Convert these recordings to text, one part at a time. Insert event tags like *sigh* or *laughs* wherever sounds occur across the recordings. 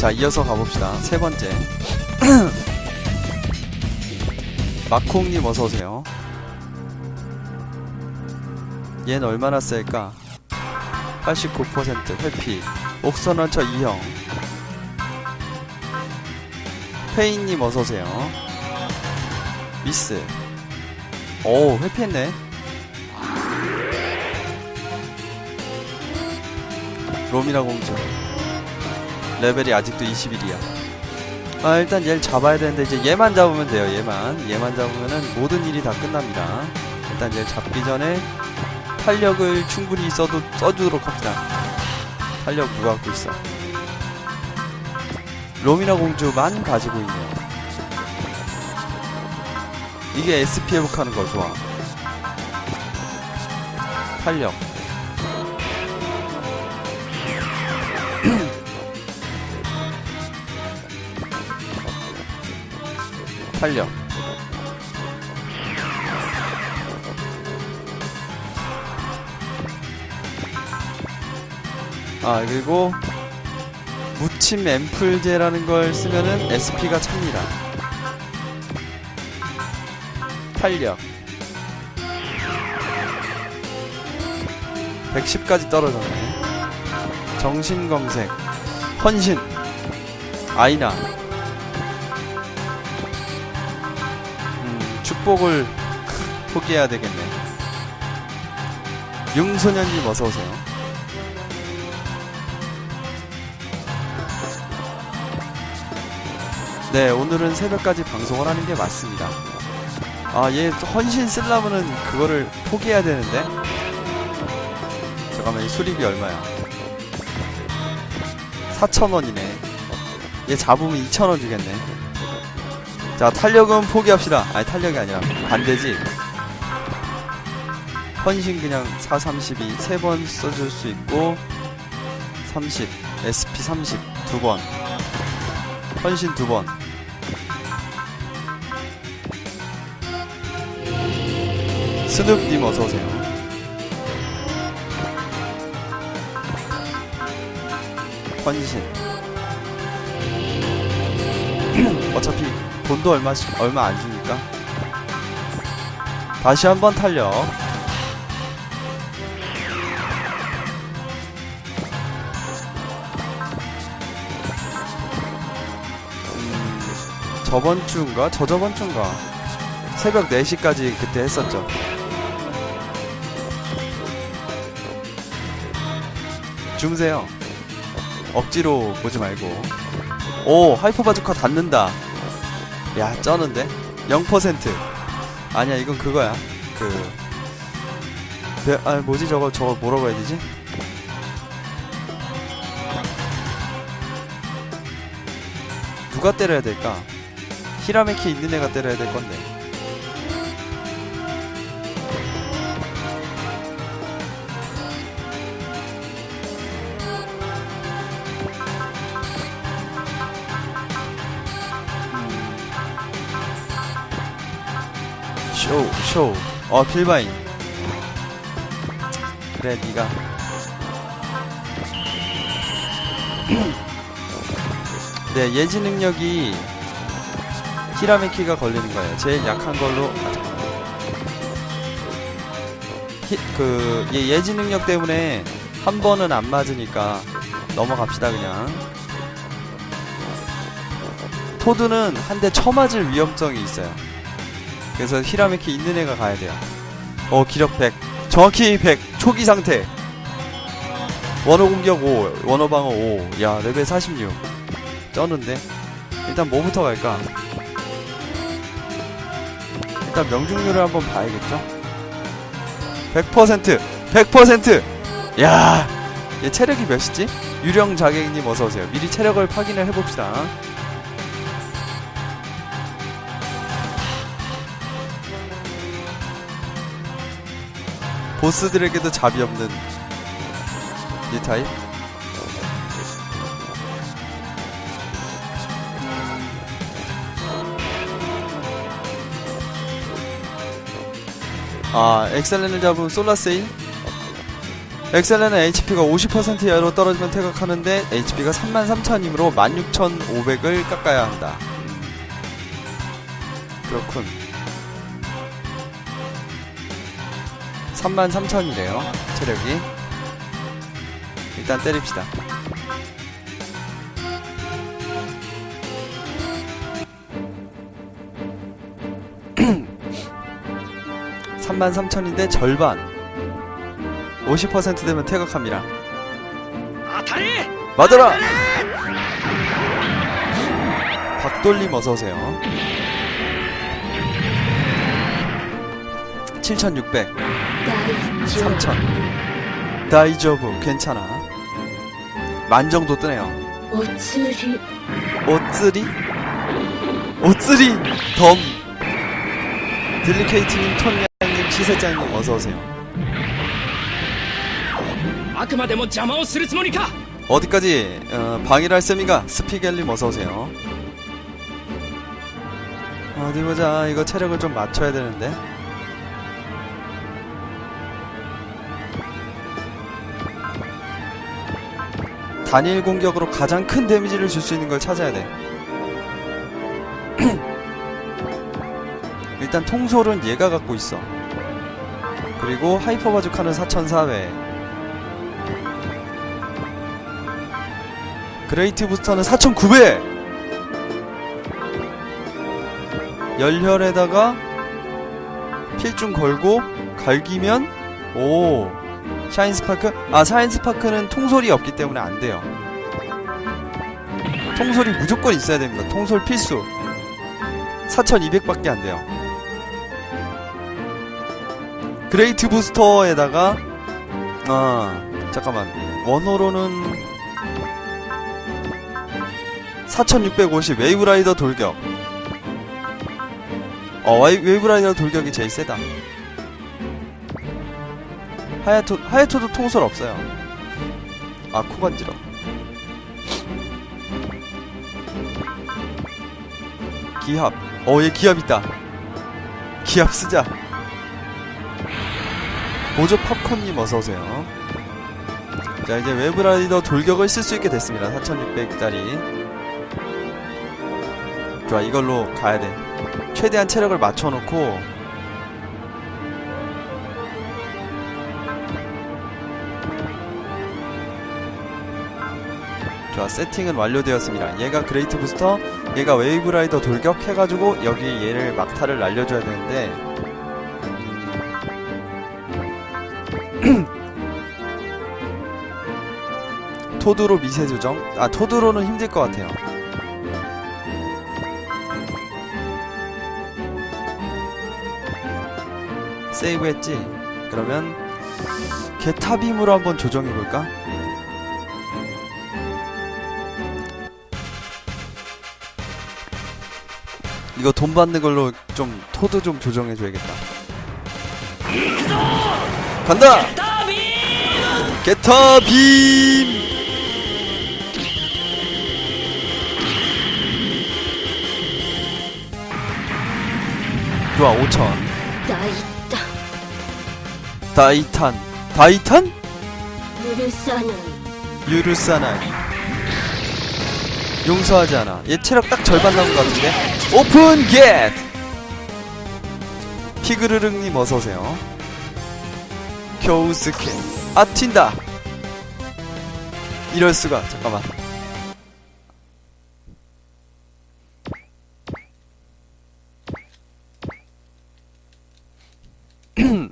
자, 이어서 가봅시다. 세 번째. *clears throat* 마콩님 어서오세요. 얘는 얼마나 셀까? 89% 회피. 옥선원처 2형. 페인님 어서오세요. 미스. 오, 회피했네. 로미나 공주. 레벨이 아직도 21이야. 아, 일단 얘를 잡아야 되는데, 이제 얘만 잡으면 돼요, 얘만. 얘만 잡으면은 모든 일이 다 끝납니다. 일단 얘를 잡기 전에 탄력을 충분히 써도, 써주도록 합시다. 탄력 누가 갖고 있어? 로미나 공주만 가지고 있네요. 이게 SP 회복하는 거 좋아. 탄력. 탄력. 아, 그리고 무침 앰플제라는 걸 쓰면은 SP가 찹니다. 탄력. 110까지 떨어졌네. 정신검색. 헌신. 아이나. 축복을 포기해야 되겠네. 융소년님 어서 오세요. 네, 오늘은 새벽까지 방송을 하는 게 맞습니다. 아, 얘 헌신 쓰려면은 그거를 포기해야 되는데? 잠깐만, 이 수리비 얼마야? 4,000원이네. 얘 잡으면 2,000원 주겠네. 자, 탄력은 포기합시다. 아니, 탄력이 아니라 반대지. 헌신 그냥 4, 32, 3번 써줄 수 있고, 30, SP 30, 두 번. 헌신 두 번. 스눕님 어서오세요. 헌신. *clears throat* 어차피 돈도 얼마, 얼마 안 주니까. 다시 한번 탄력. 음, 저번 주인가? 저저번 주인가? 새벽 4시까지 그때 했었죠. 주무세요. 억지로 보지 말고. 오, 하이퍼 바주카 닿는다. 야, 쩌는데? 0%. 아니야, 이건 그거야. 그. 네, 아, 뭐지, 저거, 저거 뭐라고 해야 되지? 누가 때려야 될까? 히라메키 있는 애가 때려야 될 건데. 쇼, 쇼. 어, 필바인. 그래, 니가. *clears throat* 네, 예지 능력이 히라메키가 걸리는 거예요. 제일 약한 걸로. 히, 그, 얘 예지 능력 때문에 한 번은 안 맞으니까 넘어갑시다, 그냥. 토드는 한 대 쳐맞을 위험성이 있어요. 그래서 히라메키 있는 애가 가야 돼요. 어, 기력 100. 정확히 100. 초기 상태. 원호 공격 5, 원호 방어 5. 야, 레벨 46. 쩌는데? 일단 뭐부터 갈까? 일단 명중률을 한번 봐야겠죠? 100%! 100%! 야, 얘 체력이 몇이지? 유령 자객님 어서오세요. 미리 체력을 확인을 해봅시다. 보스들에게도 잡이 없는 이 타입? 아, 엑셀렌을 잡은 솔라세일? 엑셀레는 HP가 50% 이하로 떨어지면 퇴각하는데 HP가 33,000이므로 16,500을 깎아야 한다. 음. 그렇군. 33,000이래요 체력이. 일단 때립시다. *clears throat* 33,000인데 절반. 50% 되면 퇴각합니다. 맞아라! 박돌림 어서오세요. 7600 3000 다이저브. 괜찮아. 만 정도 뜨네요. 오츠리. 오츠리? 오쓰리 덤. 딜리케이트님 톤양님 치세짱님 어서오세요. 어디까지 어, 방해를 할 셈인가 스피겔님 어서오세요. 어디보자 이거 체력을 좀 맞춰야 되는데. 단일 공격으로 가장 큰 데미지를 줄 수 있는 걸 찾아야 돼. *clears throat* 일단 통솔은 얘가 갖고 있어. 그리고 하이퍼 바주카는 4400 그레이트 부스터는 4,900! 열혈에다가 필중 걸고 갈기면 오 샤인 스파크 아 샤인 스파크는 통솔이 없기 때문에 안 돼요. 통솔이 무조건 있어야 됩니다. 통솔 필수. 4,200밖에 안 돼요. 그레이트 부스터에다가 아 잠깐만 원호로는 4650 웨이브라이더 돌격 어 웨이, 웨이브라이더 돌격이 제일 세다 하야토 하야토도 통솔 없어요. 아 코 간지러. 기합. 어 얘 기합 있다. 기합 쓰자. 보조 팝콘님 어서오세요. 자 이제 웨브라이더 돌격을 쓸 수 있게 됐습니다. 4600짜리. 좋아 이걸로 가야 돼. 최대한 체력을 맞춰놓고 좋아 세팅은 완료되었습니다 얘가 그레이트 부스터 얘가 웨이브 라이더 돌격 해가지고 여기 얘를 막타를 날려줘야 되는데 음. 토드로 미세 조정 아 토드로는 힘들 것 같아요 세이브 했지? 그러면 개탑임으로 한번 조정해볼까? 이거 돈 받는 걸로 좀 토드 좀 조정해 줘야겠다. 간다. 게타 빔. 좋아 5천. 다이탄. 다이탄. 다이탄? 유르사나. 유르사나. 용서하지 않아. 얘 체력 딱 절반 남은 것 같은데. 오픈 겟! 피그르릉님 어서오세요. 겨우 스킨 아 튄다. 이럴수가. 잠깐만. *clears throat*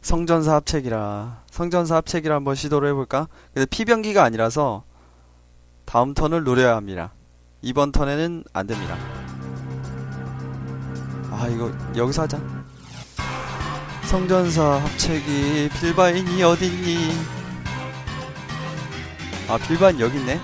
성전사 합책이라. 성전사 합책이라 한번 시도를 해볼까? 근데 피병기가 아니라서 다음 턴을 노려야 합니다. 이번 턴에는 안 됩니다. 아 이거 여기서 하자. 성전사 합책이 빌바인이 어딨니? 아 빌바인 여기 있네.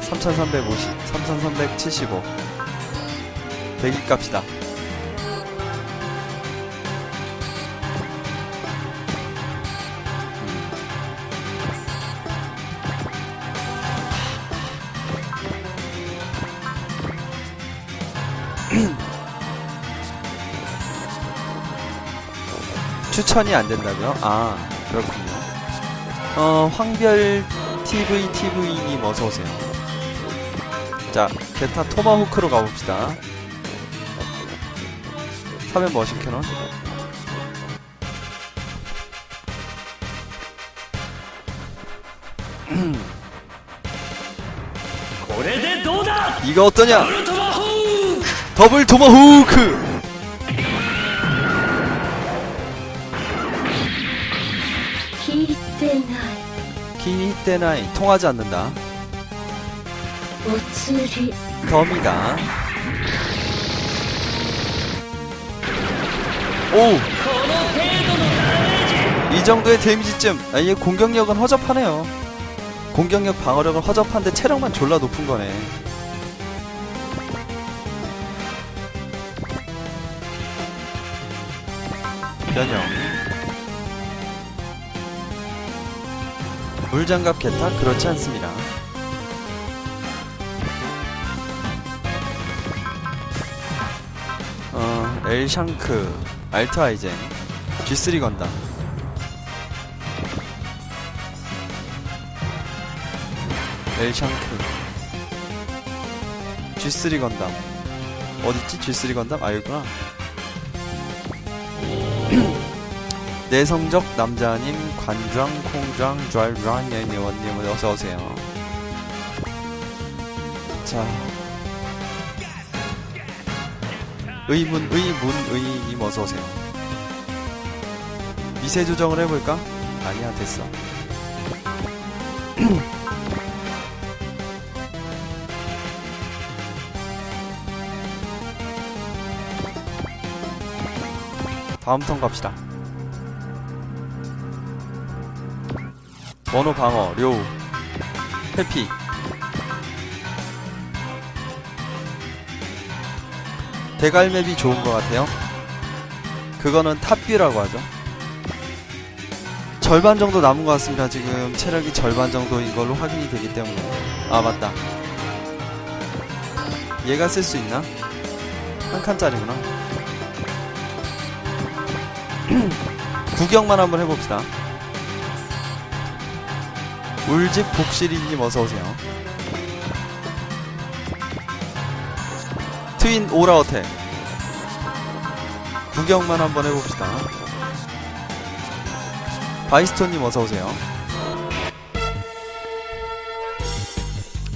삼천삼백오십, 삼천삼백칠십오. 대기 값이다. 추천이 안 된다고요? 아 그렇군요. 어 황별 TV TV님 어서 오세요. 자 게타 토마호크로 가봅시다. 사면 머신 캐논. 이거 어떠냐? 더블 토마호크. 6대9 통하지 않는다. 오츠리 덤이다. 오! 이 정도의 데미지쯤. 아, 얘 공격력은 허접하네요. 공격력 방어력은 허접한데 체력만 졸라 높은 거네. 연영 물장갑 개타 그렇지 않습니다. 어, 엘샹크, 알트 아이젠, G3 건담. 엘샹크 G3 건담 어딨지 G3 건담? 아 여기구나 *clears throat* 내성적 남자님 관장 콩장 드라이브랑 예원님 어서 오세요 자 의문 의문 의님 어서 오세요 미세 조정을 해볼까? 아니야 됐어 *clears throat* 다음 턴 갑시다. 원호 방어, 료, 회피. 대갈맵이 좋은 것 같아요. 그거는 탑뷰라고 하죠. 절반 정도 남은 것 같습니다. 지금 체력이 절반 정도인 걸로 확인이 되기 때문에. 아, 맞다. 얘가 쓸 수 있나? 한 칸짜리구나. *clears throat* 구경만 한번 해봅시다. 물집 복실이님 어서오세요. 트윈 오라 어택 구경만 한번 해봅시다. 바이스톤님 어서오세요.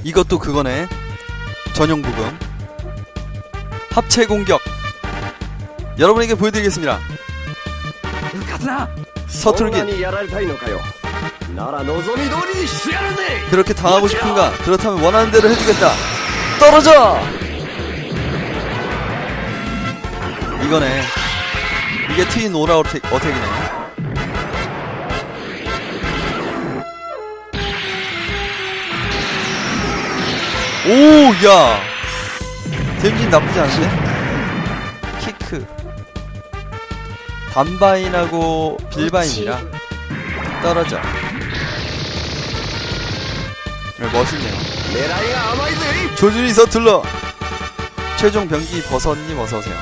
이것도 그거네. 전용 부금. 합체 공격. 여러분에게 보여드리겠습니다. 서툴긴. 그렇게 당하고 싶은가? 그렇다면 원하는 대로 해주겠다. 떨어져! 이거네. 이게 트윈 오라 어택, 어택이네. 오, 야! 데미지 나쁘지 않은데? 키크. 단바인하고 빌바인이라 떨어져. 멋있네요. 조준이 서툴러. 최종 병기 버섯님 어서 오세요.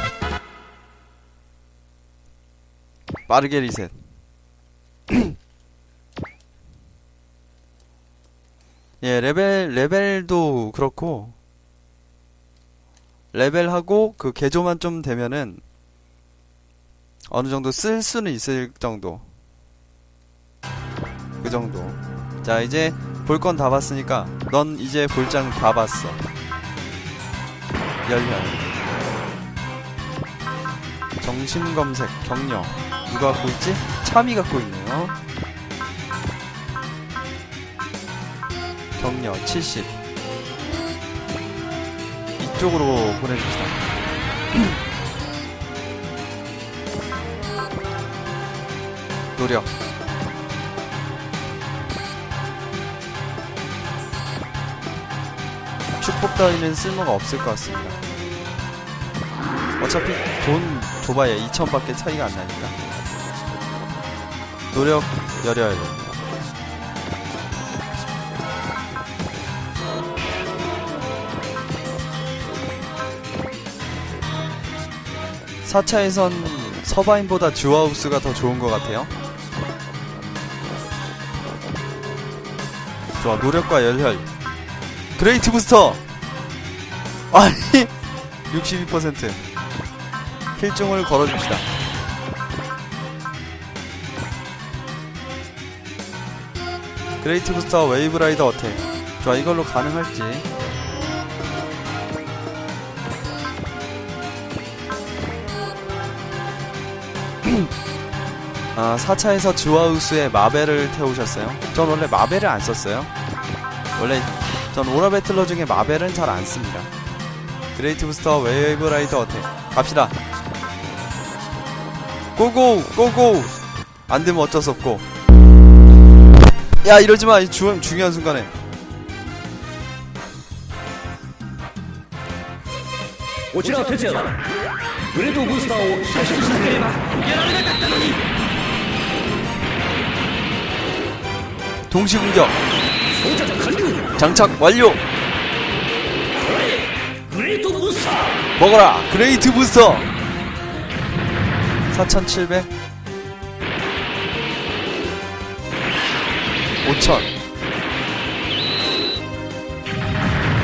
빠르게 리셋. *clears throat* 예, 레벨 레벨도 그렇고 레벨하고 그 개조만 좀 되면은 어느 정도 쓸 수는 있을 정도. 그 정도. 자, 이제 볼 건 다 봤으니까 넌 이제 볼장 다 봤어. 열혈. 정신검색, 격려. 누가 갖고 있지? 참이 갖고 있네요. 격려 70. 이쪽으로 보내줍시다. *clears throat* 노력. 따위는 쓸모가 없을 것 같습니다. 어차피 돈 줘봐야 2천밖에 차이가 안 나니까. 노력 열혈. 4차에선 서바인보다 주하우스가 더 좋은 것 같아요. 좋아, 노력과 열혈. 그레이트 부스터! 아니, 62%. 필중을 걸어줍시다. 그레이트 부스터 웨이브 라이더 어택. 좋아, 이걸로 가능할지. *clears throat* 아, 4차에서 주하우스에 마벨을 태우셨어요. 전 원래 마벨을 안 썼어요. 원래 전 오라 배틀러 중에 마벨은 잘 안 씁니다. 그레이트 부스터 웨이브 라이더 어택. 갑시다. 고고 고고. 안되면 어쩔 수 없고. 야 이러지마. 주, 중요한 순간에. 오지라 퇴치하다 그래도 부스터오 실수스테레마 동시 공격 장착 완료. 먹어라! 그레이트 부스터! 4,700 5,000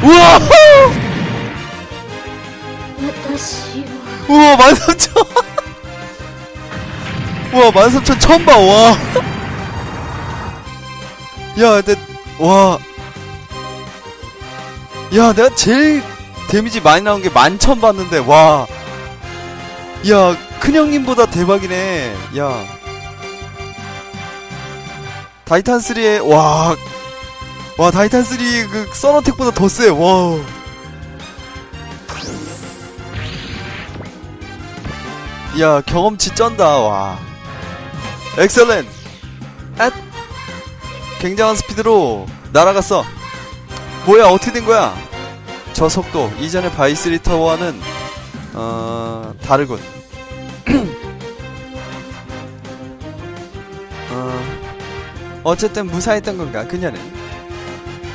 우와! 私は *laughs* 우와 13,000 우와 13,000 처음 봐 와. 야, 내, 와. 야, 내가 제일 데미지 많이 나온 게 만천 봤는데, 와. 야, 큰형님보다 대박이네. 야. 타이탄 3에, 와. 와, 타이탄 3 그, 써너텍보다 더 세, 와. 야, 경험치 쩐다, 와. 엑셀렌! 앗! 굉장한 스피드로 날아갔어. 뭐야, 어떻게 된 거야? 저 속도, 이전의 바이스 리터와는, 어, 다르군. *clears throat* 어, 어쨌든 무사했던 건가, 그녀는?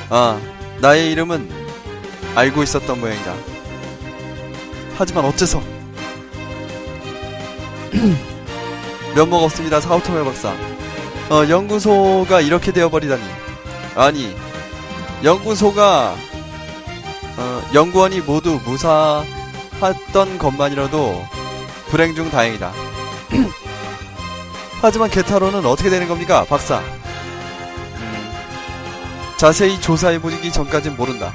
아, 나의 이름은 알고 있었던 모양이다. 하지만 어째서? *clears throat* 면목 없습니다, 사우토메 박사. 어, 연구소가 이렇게 되어버리다니. 아니, 연구소가, 어, 연구원이 모두 무사했던 것만이라도 불행 중 다행이다. *clears throat* 하지만 게타로는 어떻게 되는 겁니까, 박사? 음, 자세히 조사해보기 전까진 모른다.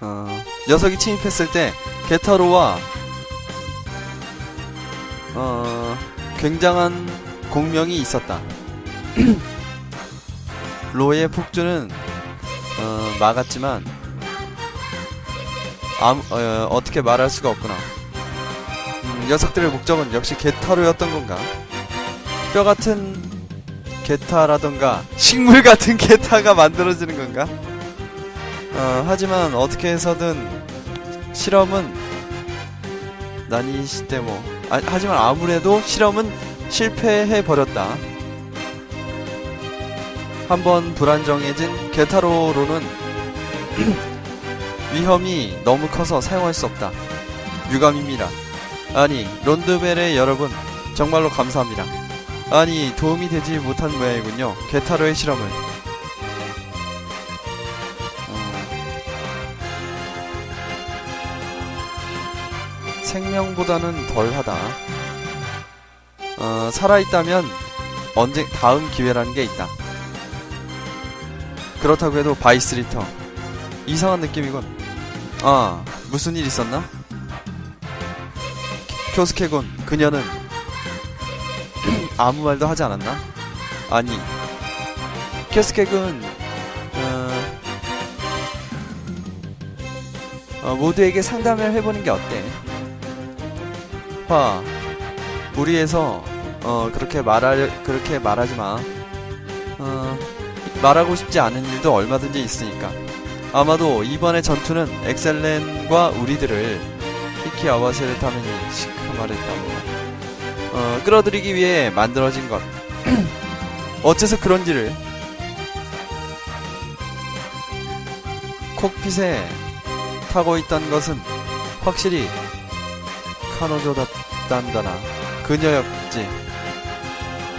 어, 녀석이 침입했을 때, 게타로와 어, 굉장한 공명이 있었다. *clears throat* 로의 폭주는 어, 막았지만 아무, 어, 어떻게 말할 수가 없구나. 음, 녀석들의 목적은 역시 게타로였던 건가? 뼈 같은 게타라던가 식물 같은 *laughs* 게타가 만들어지는 건가? 어, 하지만 어떻게 해서든 실험은 난이 시대모 아, 하지만 아무래도 실험은 실패해 버렸다. 한번 불안정해진 게타로로는 *clears throat* 위험이 너무 커서 사용할 수 없다. 유감입니다. 아니, 론드벨의 여러분, 정말로 감사합니다. 아니, 도움이 되지 못한 모양이군요. 게타로의 실험을. 어, 생명보다는 덜하다. 어, 살아있다면 언제 다음 기회라는 게 있다. 그렇다고 해도 바이스리터 이상한 느낌이군. 아 무슨 일 있었나? 쿄스케군 그녀는 *clears throat* 아무 말도 하지 않았나? 아니 쿄스케군 어, 어, 모두에게 상담을 해보는 게 어때? 화 무리해서 어 그렇게 말할 그렇게 말하지 마. 어 말하고 싶지 않은 일도 얼마든지 있으니까. 아마도 이번의 전투는 엑셀렌과 우리들을 히키 아와세를 타면이 시크말했다고 어 끌어들이기 위해 만들어진 것. *clears throat* 어째서 그런지를 콕핏에 타고 있던 것은 확실히 카노조 답단다나 그녀였지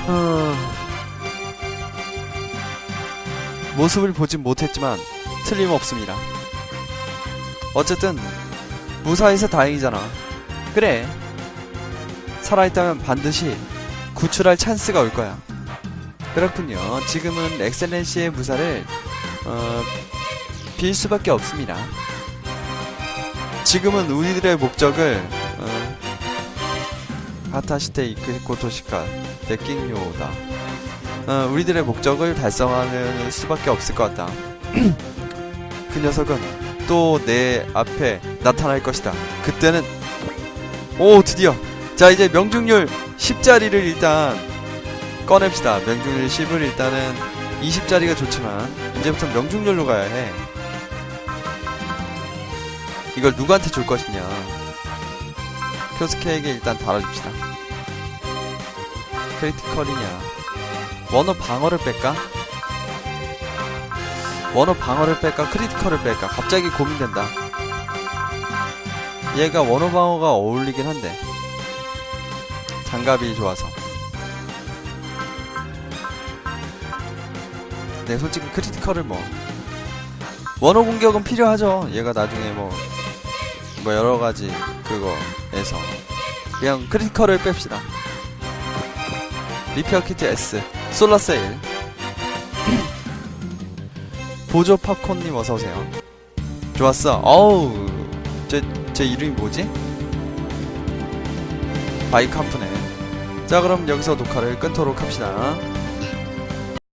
어... 모습을 보진 못했지만 틀림없습니다. 어쨌든 무사해서 다행이잖아. 그래. 살아있다면 반드시 구출할 찬스가 올 거야. 그렇군요. 지금은 엑셀렌시의 무사를 어, 빌 수밖에 없습니다. 지금은 우리들의 목적을 어, 하타시테 이크고토시카 데킹요다 어, 우리들의 목적을 달성하는 수밖에 없을 것 같다. *clears throat* 그 녀석은 또 내 앞에 나타날 것이다. 그때는 오 드디어. 자 이제 명중률 10짜리를 일단 꺼냅시다. 명중률 10을 일단은 20짜리가 좋지만 이제부터 명중률로 가야 해. 이걸 누구한테 줄 것이냐? 쿄스케에게 일단 달아줍시다. 크리티컬이냐 원어 방어를 뺄까? 원어 방어를 뺄까? 크리티컬을 뺄까? 갑자기 고민된다. 얘가 원어 방어가 어울리긴 한데. 장갑이 좋아서. 네 솔직히 크리티컬을 뭐. 원어 공격은 필요하죠. 얘가 나중에 뭐뭐 여러가지 그거에서. 그냥 크리티컬을 뺍시다. 리페어 키트 S 솔라 세일. 보조 팝콘님 어서오세요. 좋았어. 어우 제, 제 이름이 뭐지? 바이캄프네. 자 그럼 여기서 녹화를 끊도록 합시다